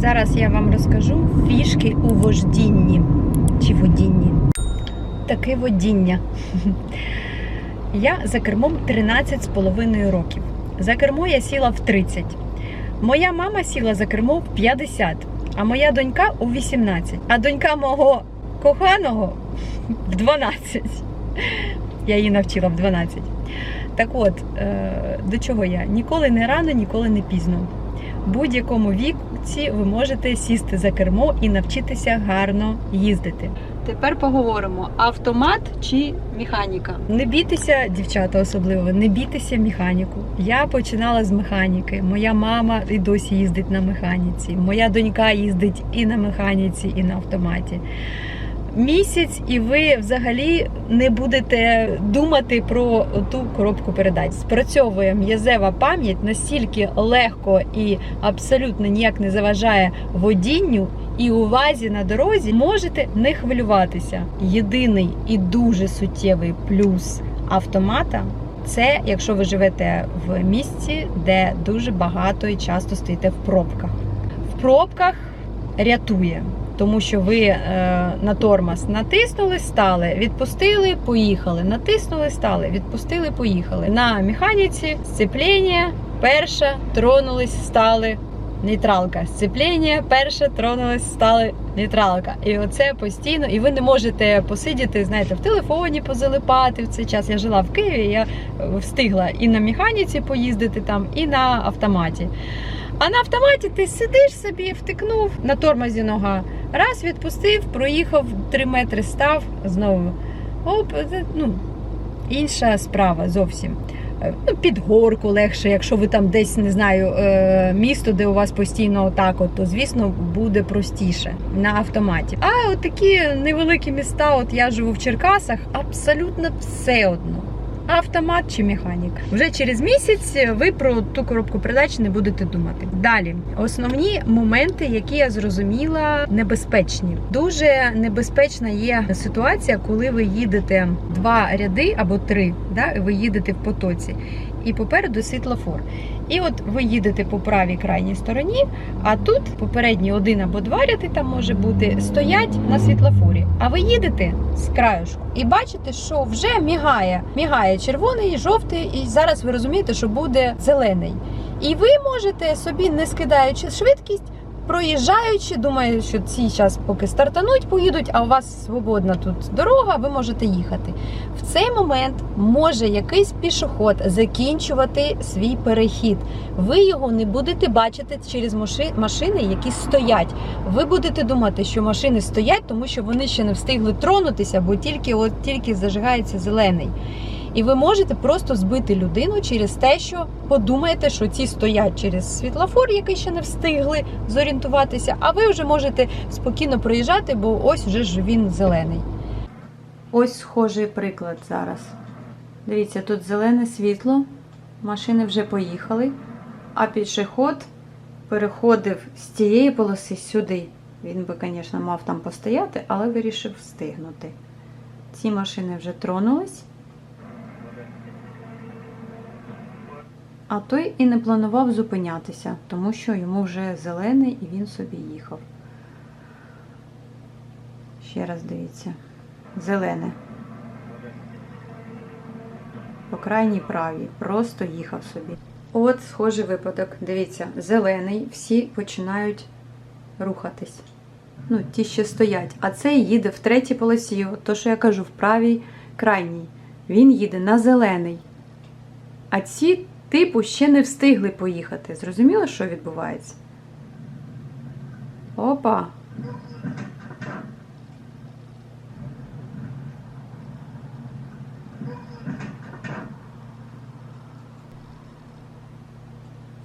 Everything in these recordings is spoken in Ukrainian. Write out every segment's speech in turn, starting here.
Зараз я вам розкажу фішки у вождінні чи водінні. Таке водіння. Я за кермом 13 з половиною років. За кермо я сіла в 30. Моя мама сіла за кермо в 50, а моя донька у 18. А донька мого коханого в 12. Я її навчила в 12. Так от, е, до чого я? Ніколи не рано, ніколи не пізно. Будь-якому віці ви можете сісти за кермо і навчитися гарно їздити. Тепер поговоримо: автомат чи механіка? Не бійтеся, дівчата, особливо, не бійтеся механіку. Я починала з механіки. Моя мама і досі їздить на механіці. Моя донька їздить і на механіці, і на автоматі. Місяць, і ви взагалі не будете думати про ту коробку передач. Спрацьовує м'язева пам'ять настільки легко і абсолютно ніяк не заважає водінню і увазі на дорозі, можете не хвилюватися. Єдиний і дуже суттєвий плюс автомата. Це якщо ви живете в місці, де дуже багато і часто стоїте в пробках. В пробках рятує, тому що ви е, на тормоз натиснули, стали, відпустили, поїхали. Натиснули, стали, відпустили, поїхали. На механіці сцеплення, перша, тронулись, стали. Нейтралка, сцеплення, перше тронулись, стали нейтралка. І оце постійно. І ви не можете посидіти, знаєте, в телефоні позалипати в цей час. Я жила в Києві, я встигла і на механіці поїздити там, і на автоматі. А на автоматі ти сидиш собі, втикнув на тормозі нога. Раз відпустив, проїхав 3 метри, став знову. Оп, ну, інша справа зовсім. Е, Ну, під горку легше, якщо ви там десь не знаю е, місто, де у вас постійно отак, от, то звісно буде простіше на автоматі. А от такі невеликі міста, от я живу в Черкасах, абсолютно все одно. Автомат чи механік. Вже через місяць ви про ту коробку передач не будете думати. Далі основні моменти, які я зрозуміла, небезпечні. Дуже небезпечна є ситуація, коли ви їдете два ряди або три, да, ви їдете в потоці, і попереду світлофор. І от ви їдете по правій крайній стороні, а тут попередні один або два ряди там може бути, стоять на світлофорі. А ви їдете з краюшку і бачите, що вже мігає. Мігає червоний, жовтий, і зараз ви розумієте, що буде зелений. І ви можете собі, не скидаючи швидкість, проїжджаючи, думаю, що ці час поки стартануть, поїдуть, а у вас свободна тут дорога, ви можете їхати. В цей момент може якийсь пішоход закінчувати свій перехід. Ви його не будете бачити через машини, які стоять. Ви будете думати, що машини стоять, тому що вони ще не встигли тронутися, бо тільки от тільки зажигається зелений. І ви можете просто збити людину через те, що подумаєте, що ці стоять через світлофор, який ще не встигли зорієнтуватися, а ви вже можете спокійно проїжджати, бо ось вже ж він зелений. Ось схожий приклад зараз. Дивіться, тут зелене світло, машини вже поїхали, а пішоход переходив з тієї полоси сюди. Він би, звісно, мав там постояти, але вирішив встигнути. Ці машини вже тронулись. А той і не планував зупинятися, тому що йому вже зелений і він собі їхав. Ще раз дивіться. Зелене. По крайній правій. Просто їхав собі. От схожий випадок. Дивіться, зелений, всі починають рухатись. Ну, ті, що стоять. А цей їде в третій полосі. То, що я кажу, в правій крайній. Він їде на зелений. А ці, типу, ще не встигли поїхати. Зрозуміло, що відбувається? Опа!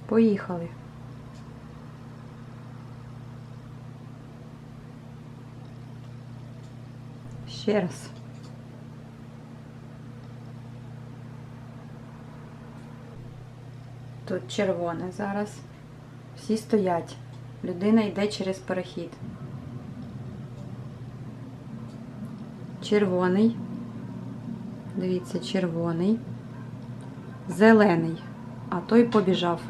Поїхали. Ще раз. Тут червоне зараз. Всі стоять. Людина йде через перехід. Червоний. Дивіться, червоний. Зелений. А той побіжав.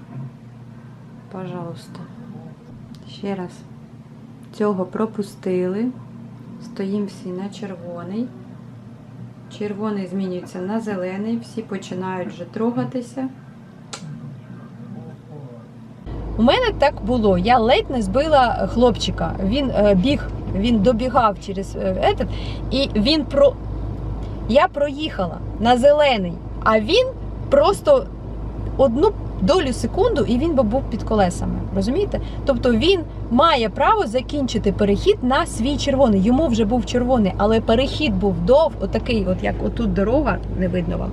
Пожалуйста. Ще раз. Цього пропустили. Стоїмо всі на червоний. Червоний змінюється на зелений. Всі починають вже трогатися. У мене так було. Я ледь не збила хлопчика. Він е, біг, він добігав через е, этот, і він про. Я проїхала на зелений, а він просто одну долю секунду і він би був під колесами. Розумієте? Тобто він має право закінчити перехід на свій червоний. Йому вже був червоний, але перехід був дов, отакий, от як отут дорога, не видно вам.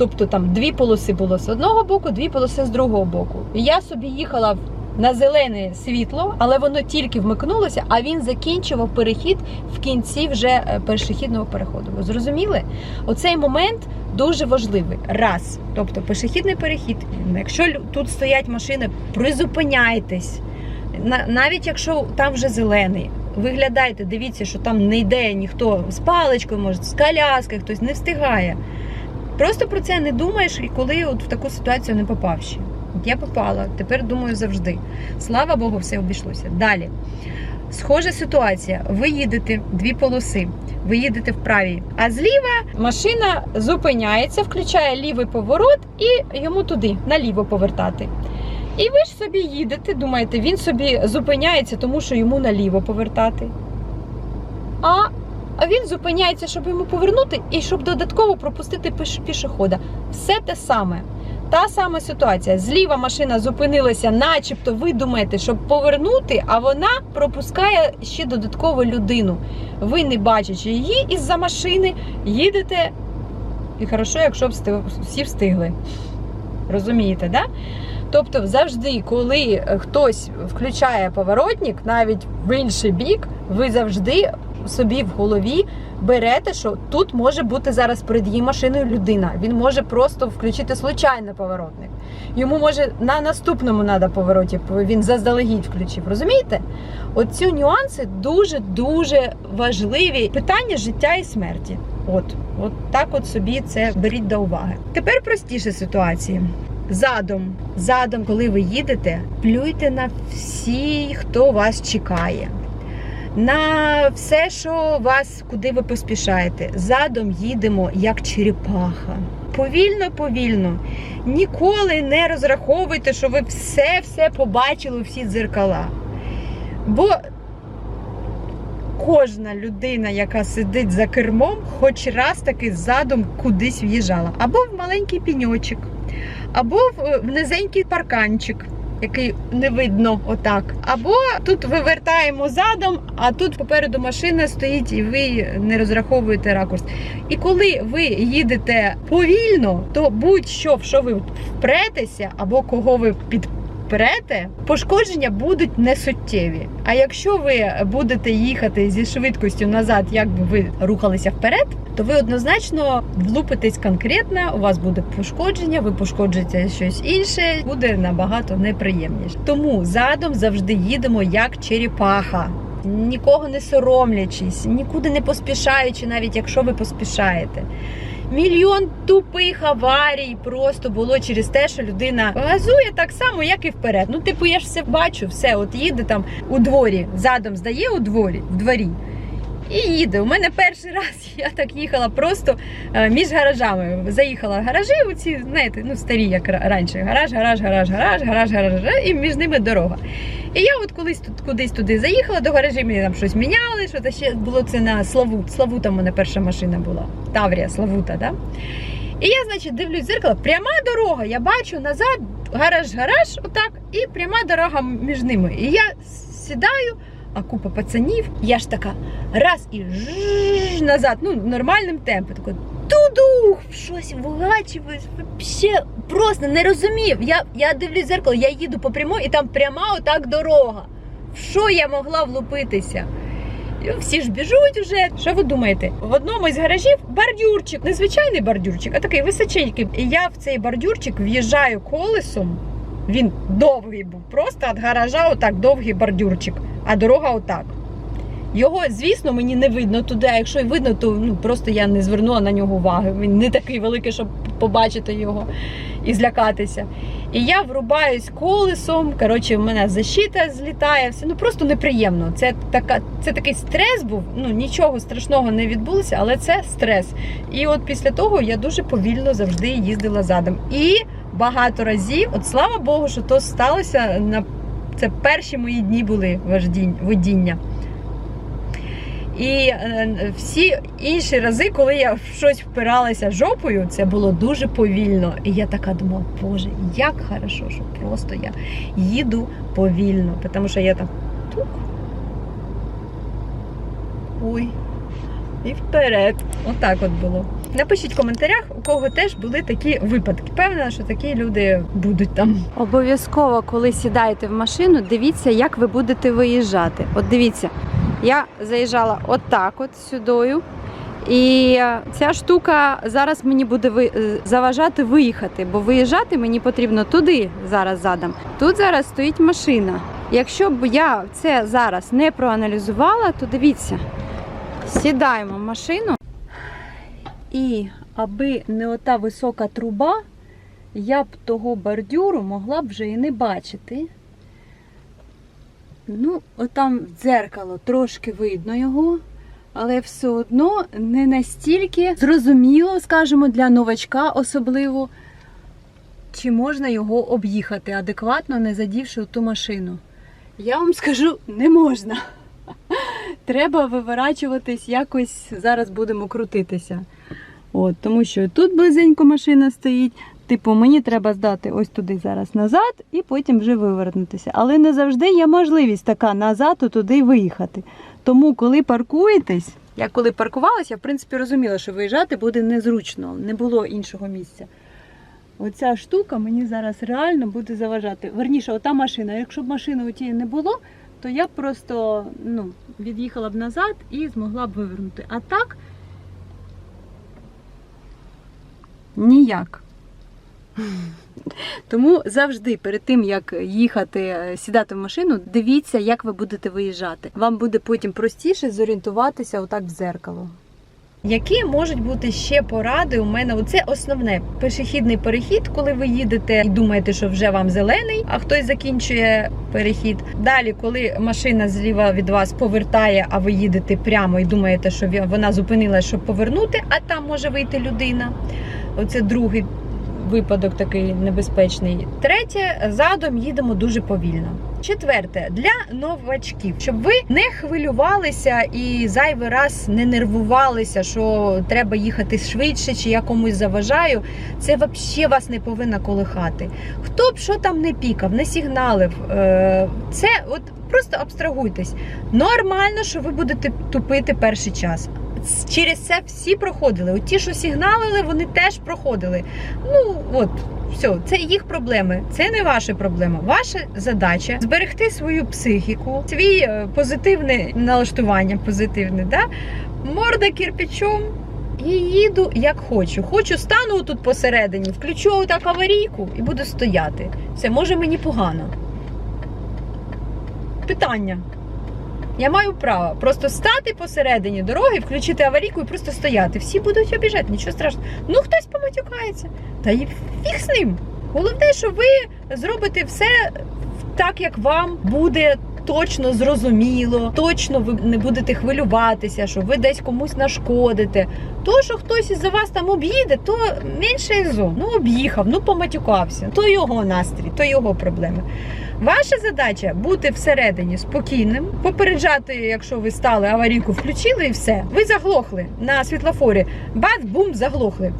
Тобто там дві полоси було з одного боку, дві полоси з другого боку. Я собі їхала на зелене світло, але воно тільки вмикнулося, а він закінчував перехід в кінці вже е, пішохідного переходу. Ви зрозуміли? Оцей момент дуже важливий. Раз. Тобто пішохідний перехід. Якщо тут стоять машини, призупиняйтесь. На- Навіть якщо там вже зелений. Виглядайте, дивіться, що там не йде ніхто з паличкою, може, з коляскою, хтось не встигає. Просто про це не думаєш, і коли от в таку ситуацію не попав ще. Я попала, тепер думаю завжди. Слава Богу, все обійшлося. Далі. Схожа ситуація. Ви їдете дві полоси, ви їдете в правій, а зліва машина зупиняється, включає лівий поворот і йому туди, наліво повертати. І ви ж собі їдете, думаєте, він собі зупиняється, тому що йому наліво повертати. А а він зупиняється, щоб йому повернути і щоб додатково пропустити пішохода. Все те саме. Та сама ситуація. Зліва машина зупинилася, начебто ви думаєте, щоб повернути, а вона пропускає ще додатково людину. Ви не бачачи її із-за машини, їдете. І хорошо, якщо б всі встигли. Розумієте, да? Тобто, завжди, коли е, хтось включає поворотник, навіть в інший бік, ви завжди собі в голові берете, що тут може бути зараз перед її машиною людина. Він може просто включити случайно поворотник. Йому може на наступному треба повороті, він заздалегідь включив. Розумієте? Оці нюанси дуже дуже важливі питання життя і смерті. От, от так от собі це беріть до уваги. Тепер простіша ситуація. Задом, задом, коли ви їдете, плюйте на всі, хто вас чекає. На все, що вас, куди ви поспішаєте. Задом їдемо як черепаха. Повільно, повільно. Ніколи не розраховуйте, що ви все-все побачили, всі дзеркала. Бо кожна людина, яка сидить за кермом, хоч раз таки задом кудись в'їжджала. Або в маленький піньочок, або в, низенький парканчик, який не видно отак. Або тут вивертаємо задом, а тут попереду машина стоїть, і ви не розраховуєте ракурс. І коли ви їдете повільно, то будь-що, в що ви впретеся, або кого ви підпрете, пошкодження будуть несуттєві. А якщо ви будете їхати зі швидкістю назад, як би ви рухалися вперед, то ви однозначно влупитесь конкретно, у вас буде пошкодження, ви пошкоджуєте щось інше, буде набагато неприємніше. Тому задом завжди їдемо як черепаха. Нікого не соромлячись, нікуди не поспішаючи, навіть якщо ви поспішаєте. Мільйон тупих аварій просто було через те, що людина газує так само, як і вперед. Ну, типу, я ж все бачу, все, от їде там у дворі, задом здає у дворі, в дворі. І їде. У мене перший раз я так їхала просто е, між гаражами. Заїхала в гаражі, оці, знаєте, ну старі, як раніше. Гараж, гараж, гараж, гараж, гараж, гараж, і між ними дорога. І я от колись тут кудись туди заїхала до гаражі, мені там щось міняли, що то ще було це на Славут. Славута в мене перша машина була. Таврія, Славута, да? І я, значить, дивлюсь в зеркало, пряма дорога. Я бачу назад, гараж, гараж, отак, і пряма дорога між ними. І я сідаю, а купа пацанів, я ж така раз і жжж назад, ну нормальним темпом. Тако тудух, щось вгачуюсь, вообще просто не розумів. Я, я дивлюсь в зеркало, я їду по прямой, і там пряма отак дорога. В що я могла влупитися? Всі ж біжуть вже. Що ви думаєте? В одному із гаражів бордюрчик, не звичайний бордюрчик, а такий височенький. І я в цей бордюрчик в'їжджаю колесом. Він довгий був, просто від гаража отак довгий бордюрчик, а дорога отак. Його, звісно, мені не видно туди, а якщо й видно, то ну, просто я не звернула на нього уваги. Він не такий великий, щоб побачити його. і злякатися. І я врубаюсь колесом. Коротше, в мене защита злітає, все ну просто неприємно. Це така, це такий стрес був. Ну нічого страшного не відбулося, але це стрес. І от після того я дуже повільно завжди їздила задом. І багато разів, от слава Богу, що то сталося на це перші мої дні були водіння. І е, всі інші рази, коли я в щось впиралася жопою, це було дуже повільно. І я така думала, боже, як хорошо, що просто я їду повільно, тому що я там тук. Ой. І вперед. Отак от було. Напишіть в коментарях, у кого теж були такі випадки. Певна, що такі люди будуть там. Обов'язково, коли сідаєте в машину, дивіться, як ви будете виїжджати. От дивіться, я заїжджала отак от сюдою. І ця штука зараз мені буде ви- е, заважати виїхати, бо виїжджати мені потрібно туди зараз задом. Тут зараз стоїть машина. Якщо б я це зараз не проаналізувала, то дивіться, сідаємо в машину. І аби не ота висока труба, я б того бордюру могла б вже і не бачити. Ну, отам дзеркало трошки видно його, але все одно не настільки зрозуміло, скажімо, для новачка особливо, чи можна його об'їхати адекватно, не задівши ту машину. Я вам скажу, не можна. Треба виворачуватись, якось зараз будемо крутитися. От, тому що тут близенько машина стоїть. Типу, мені треба здати ось туди зараз назад і потім вже вивернутися. Але не завжди є можливість така назад туди виїхати. Тому, коли паркуєтесь, я коли паркувалася, в принципі, розуміла, що виїжджати буде незручно, не було іншого місця. Оця штука мені зараз реально буде заважати. Верніше, ота машина. Якщо б машини у тієї не було, то я просто ну, від'їхала б назад і змогла б вивернути. А так ніяк. Тому завжди перед тим як їхати, е, сідати в машину, дивіться, як ви будете виїжджати. Вам буде потім простіше зорієнтуватися отак в зеркало. Які можуть бути ще поради у мене? Оце основне пешехідний перехід, коли ви їдете і думаєте, що вже вам зелений, а хтось закінчує перехід. Далі, коли машина зліва від вас повертає, а ви їдете прямо і думаєте, що вона зупинилась, щоб повернути, а там може вийти людина. Оце другий випадок такий небезпечний. Третє, задом їдемо дуже повільно. Четверте, для новачків, щоб ви не хвилювалися і зайвий раз не нервувалися, що треба їхати швидше, чи я комусь заважаю. Це взагалі вас не повинно колихати. Хто б що там не пікав, не сигналив. е, Це от просто абстрагуйтесь. Нормально, що ви будете тупити перший час. Через це всі проходили. От ті, що сигналили, вони теж проходили. Ну от все, це їх проблеми, це не ваша проблема. Ваша задача зберегти свою психіку, свій е, позитивне налаштування, позитивне, да? морда кирпичом. І їду як хочу. Хочу стану тут посередині, включу отак аварійку і буду стояти. Все, може мені погано. Питання. Я маю право просто стати посередині дороги, включити аварійку і просто стояти. Всі будуть обіжати, нічого страшного. Ну хтось поматюкається. Та й фіг з ним. Головне, що ви зробите все так, як вам буде точно зрозуміло, точно ви не будете хвилюватися, що ви десь комусь нашкодите. То, що хтось із-за вас там об'їде, то менше із зо. Ну об'їхав, ну поматюкався. То його настрій, то його проблеми. Ваша задача бути всередині спокійним, попереджати, якщо ви стали аварійку, включили і все. Ви заглохли на світлофорі. Бац, бум, заглохли.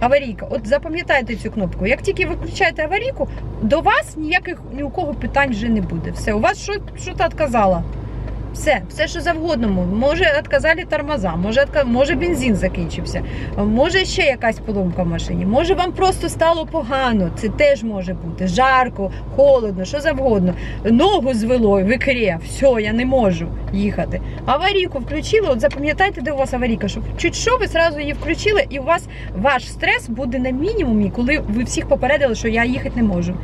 Аварійка. От запам'ятайте цю кнопку. Як тільки ви включаєте аварійку, до вас ніяких ні у кого питань вже не буде. Все, у вас що, що та відказала. Все, все, що завгодно. Може, відказали тормоза, може, може бензин закінчився, може ще якась поломка в машині, може вам просто стало погано. Це теж може бути. Жарко, холодно, що завгодно. Ногу звело в все, я не можу їхати. Аварійку включили, от запам'ятайте, де у вас аварійка, щоб чуть що ви зразу її включили, і у вас ваш стрес буде на мінімумі, коли ви всіх попередили, що я їхати не можу.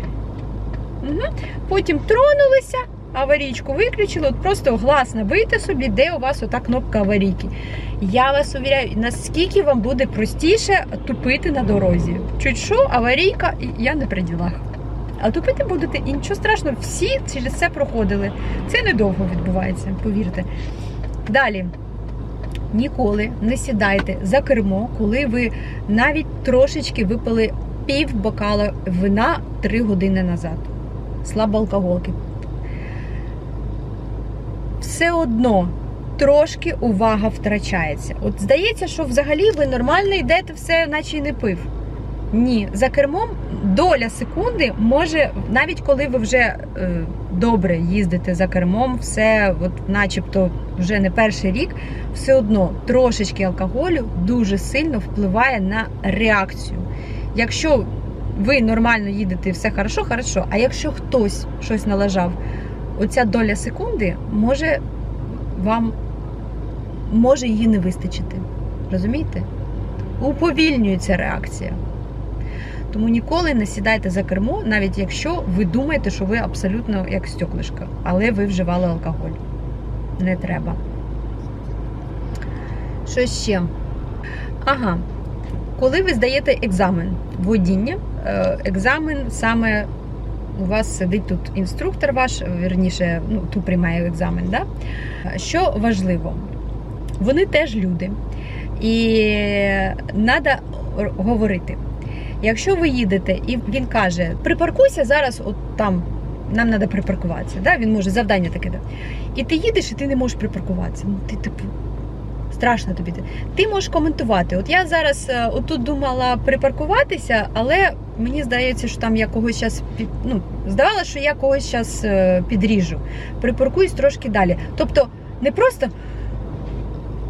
Угу. Потім тронулися, аварійку виключили, от просто глас набийте собі, де у вас ота кнопка аварійки. Я вас увіряю, наскільки вам буде простіше тупити на дорозі. Чуть що, аварійка, я не при ділах. А тупити будете, і нічого страшного, всі через це проходили. Це недовго відбувається, повірте. Далі. Ніколи не сідайте за кермо, коли ви навіть трошечки випили пів бокала вина 3 години назад. Слабоалкоголки. Все одно трошки увага втрачається. От здається, що взагалі ви нормально йдете, все, наче й не пив. Ні, за кермом доля секунди може, навіть коли ви вже е, добре їздите за кермом, все, от, начебто, вже не перший рік, все одно трошечки алкоголю дуже сильно впливає на реакцію. Якщо ви нормально їдете, все хорошо, хорошо. А якщо хтось щось налажав, оця доля секунди може вам може її не вистачити. Розумієте? Уповільнюється реакція. Тому ніколи не сідайте за кермо, навіть якщо ви думаєте, що ви абсолютно як стеклишка, але ви вживали алкоголь. Не треба. Що ще? Ага. Коли ви здаєте екзамен водіння, е, екзамен саме у вас сидить тут інструктор ваш, вірніше, ну, тут приймає екзамен, да? Що важливо? Вони теж люди. І треба говорити. Якщо ви їдете і він каже, припаркуйся зараз, от там нам треба припаркуватися. Да? Він може завдання таке дати. І ти їдеш, і ти не можеш припаркуватися. Ну, ти типу. Страшно тобі. Ти можеш коментувати. От я зараз е, отут думала припаркуватися, але мені здається, що там я когось зараз під ну здавалося, що я когось зараз підріжу. Припаркуюсь трошки далі. Тобто не просто.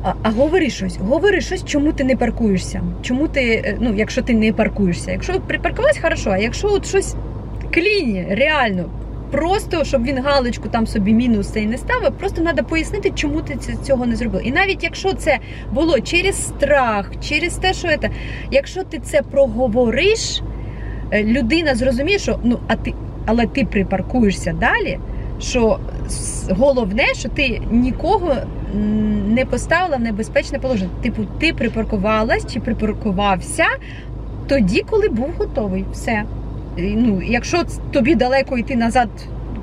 А, а говори щось, говори щось, чому ти не паркуєшся. Чому ти, е, ну, якщо ти не паркуєшся. Якщо припаркувалась, хорошо, а якщо от щось кліні, реально, просто щоб він галочку там собі мінус цей не ставив, просто треба пояснити, чому ти цього не зробив. І навіть якщо це було через страх, через те, що це, якщо ти це проговориш, е, людина зрозуміє, що ну, а ти, але ти припаркуєшся далі. Що головне, що ти нікого не поставила в небезпечне положення. Типу, ти припаркувалась чи припаркувався тоді, коли був готовий. Все. І, Ну, якщо тобі далеко йти назад,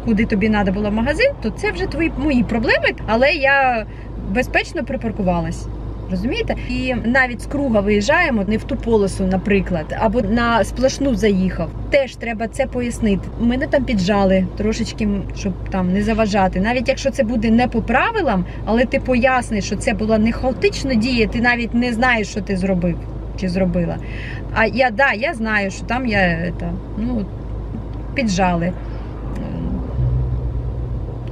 куди тобі треба було магазин, то це вже твої мої проблеми, але я безпечно припаркувалась. Розумієте? І навіть з круга виїжджаємо не в ту полосу, наприклад, або на сплошну заїхав. Теж треба це пояснити. Мене там піджали трошечки, щоб там не заважати. Навіть якщо це буде не по правилам, але ти поясниш, що це була не хаотична дія, ти навіть не знаєш, що ти зробив чи зробила. А я да, я знаю, що там я это, ну, піджали.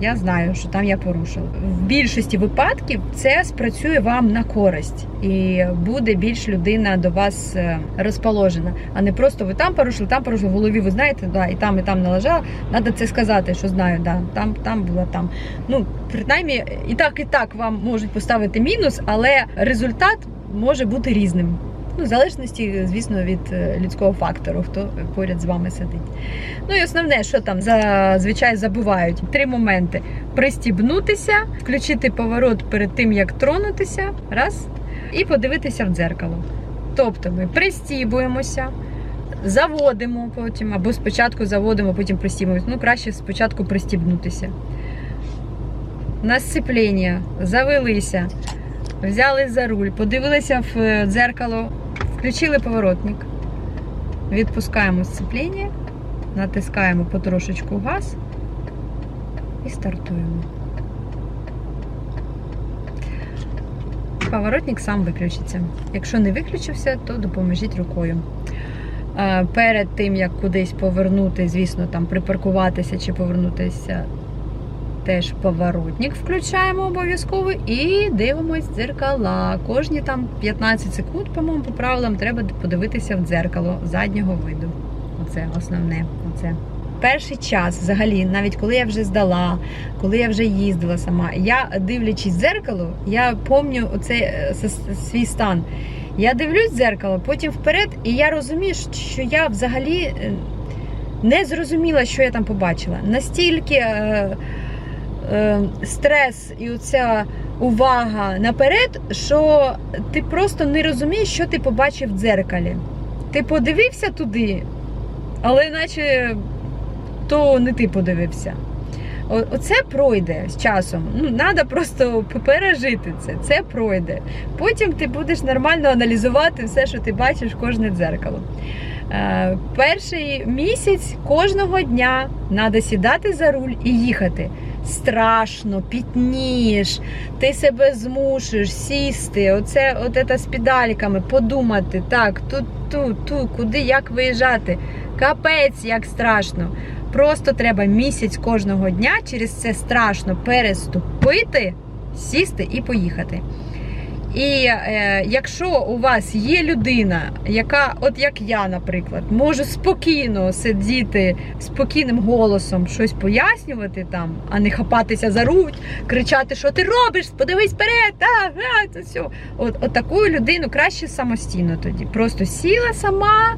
Я знаю, що там я порушила. В більшості випадків це спрацює вам на користь, і буде більш людина до вас е, розположена, а не просто ви там порушили, там порушили в голові. Ви знаєте, да, і там, і там налажала. Треба це сказати, що знаю, да, там, там була там. Ну, принаймні, і так, і так вам можуть поставити мінус, але результат може бути різним. Ну, в залежності, звісно, від е, людського фактору, хто поряд з вами сидить. Ну і основне, що там зазвичай забувають три моменти: пристібнутися, включити поворот перед тим, як тронутися, раз, і подивитися в дзеркало. Тобто ми пристібуємося, заводимо потім, або спочатку заводимо, потім пристібуємося. Ну, краще спочатку пристібнутися. На сцеплення, завелися, взяли за руль, подивилися в е, дзеркало, включили поворотник, відпускаємо сцеплення, натискаємо потрошечку газ і стартуємо. Поворотник сам виключиться. Якщо не виключився, то допоможіть рукою. Е, Перед тим, як кудись повернути, звісно, там припаркуватися чи повернутися, теж поворотник включаємо обов'язково і дивимось дзеркала. Кожні там 15 секунд, по-моєму, по правилам треба подивитися в дзеркало заднього виду. Оце основне. Оце. Перший час, взагалі, навіть коли я вже здала, коли я вже їздила сама, я дивлячись в дзеркало, я пам'ятаю оцей е, свій стан. Я дивлюсь в дзеркало, потім вперед, і я розумію, що я взагалі е, не зрозуміла, що я там побачила. Настільки е, стрес і оця увага наперед, що ти просто не розумієш, що ти побачив в дзеркалі. Ти подивився туди, але наче то не ти подивився. Оце пройде з часом. Ну, треба просто пережити це. Це пройде. Потім ти будеш нормально аналізувати все, що ти бачиш, кожне дзеркало. Е, перший місяць кожного дня треба сідати за руль і їхати. Страшно, пітнієш, ти себе змушуєш сісти, оце, от це з педальками, подумати, так, тут, тут, тут, куди, як виїжджати. Капець, як страшно. Просто треба місяць кожного дня через це страшно переступити, сісти і поїхати. І е, якщо у вас є людина, яка, от як я, наприклад, може спокійно сидіти спокійним голосом щось пояснювати там, а не хапатися за руль, кричати, що ти робиш, подивись вперед, та, а, це все. От, от таку людину краще самостійно тоді. Просто сіла сама.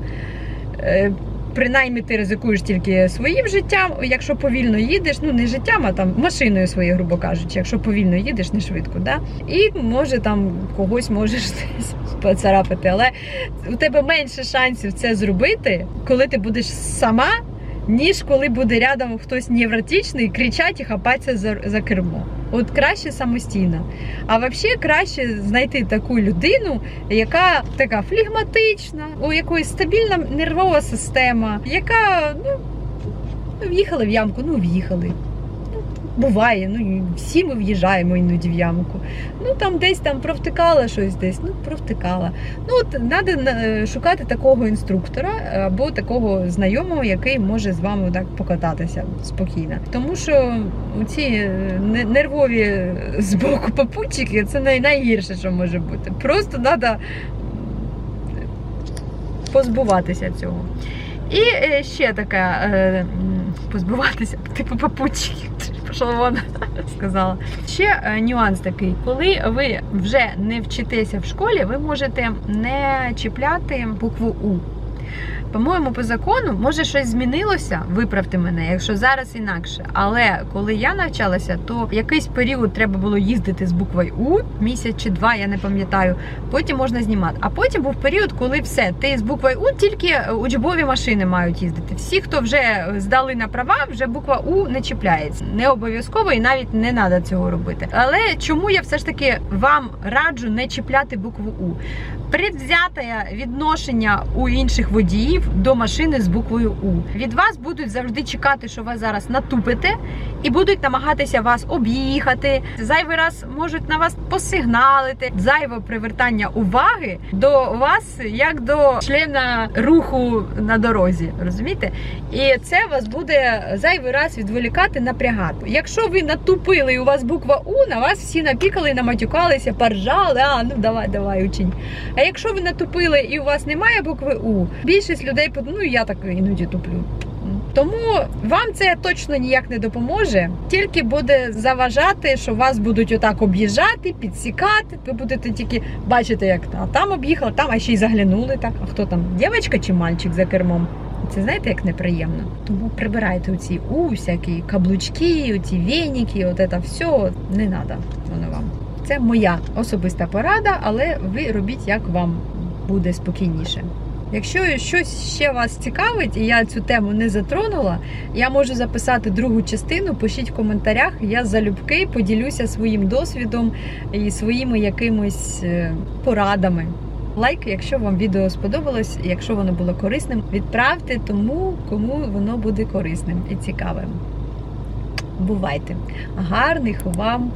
Е, Принаймні ти ризикуєш тільки своїм життям, якщо повільно їдеш, ну не життям, а там машиною своєю, грубо кажучи, якщо повільно їдеш, не швидко, да? і може там когось можеш поцарапати, але у тебе менше шансів це зробити, коли ти будеш сама, ніж коли буде рядом хтось невротичний, кричать і хапатися за, за кермо. От краще самостійно. А взагалі краще знайти таку людину, яка така флегматична, у якої стабільна нервова система, яка ну, в'їхали в ямку, ну в'їхали. Буває, ну всі ми в'їжджаємо іноді в ямку. Ну там десь там провтикала щось десь, ну провтикала. Ну от треба шукати такого інструктора або такого знайомого, який може з вами так покататися спокійно. Тому що ці нервові з боку попутчики це найгірше, що може бути. Просто треба позбуватися цього. І е, ще така е, позбуватися, типу попутчиків. Пішла вона сказала. Ще е, нюанс такий, коли ви вже не вчитеся в школі, ви можете не чіпляти букву У. По-моєму, по закону, може щось змінилося, виправте мене, якщо зараз інакше. Але коли я навчалася, то якийсь період треба було їздити з буквою У, місяць чи два, я не пам'ятаю. Потім можна знімати. А потім був період, коли все, ти з буквою У тільки учбові машини мають їздити. Всі, хто вже здали на права, вже буква У не чіпляється. Не обов'язково і навіть не треба цього робити. Але чому я все ж таки вам раджу не чіпляти букву У? Предвзяте відношення у інших водіїв до машини з буквою У. Від вас будуть завжди чекати, що вас зараз натупите, і будуть намагатися вас об'їхати. Зайвий раз можуть на вас посигналити. Зайве привертання уваги до вас як до члена руху на дорозі. Розумієте? І це вас буде зайвий раз відволікати, напрягати. Якщо ви натупили і у вас буква У, на вас всі напікали, наматюкалися, поржали. А ну давай, давай, учень. А якщо ви натупили і у вас немає букви У, більшість людей ну я так іноді туплю. Тому вам це точно ніяк не допоможе, тільки буде заважати, що вас будуть отак об'їжджати, підсікати. Ви будете тільки бачити, як а там об'їхали, там, а ще й заглянули. Так, а хто там, дівчинка чи мальчик за кермом? Це знаєте, як неприємно. Тому прибирайте оці у, всякі каблучки, оці веніки, от це все не треба воно вам. Це моя особиста порада, але ви робіть, як вам буде спокійніше. Якщо щось ще вас цікавить, і я цю тему не затронула, я можу записати другу частину. Пишіть в коментарях. Я залюбки поділюся своїм досвідом і своїми якимось е, порадами. Лайк, якщо вам відео сподобалось, якщо воно було корисним, відправте тому, кому воно буде корисним і цікавим. Бувайте! Гарних вам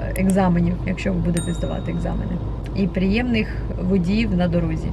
е, екзаменів, якщо ви будете здавати екзамени, і приємних водіїв на дорозі.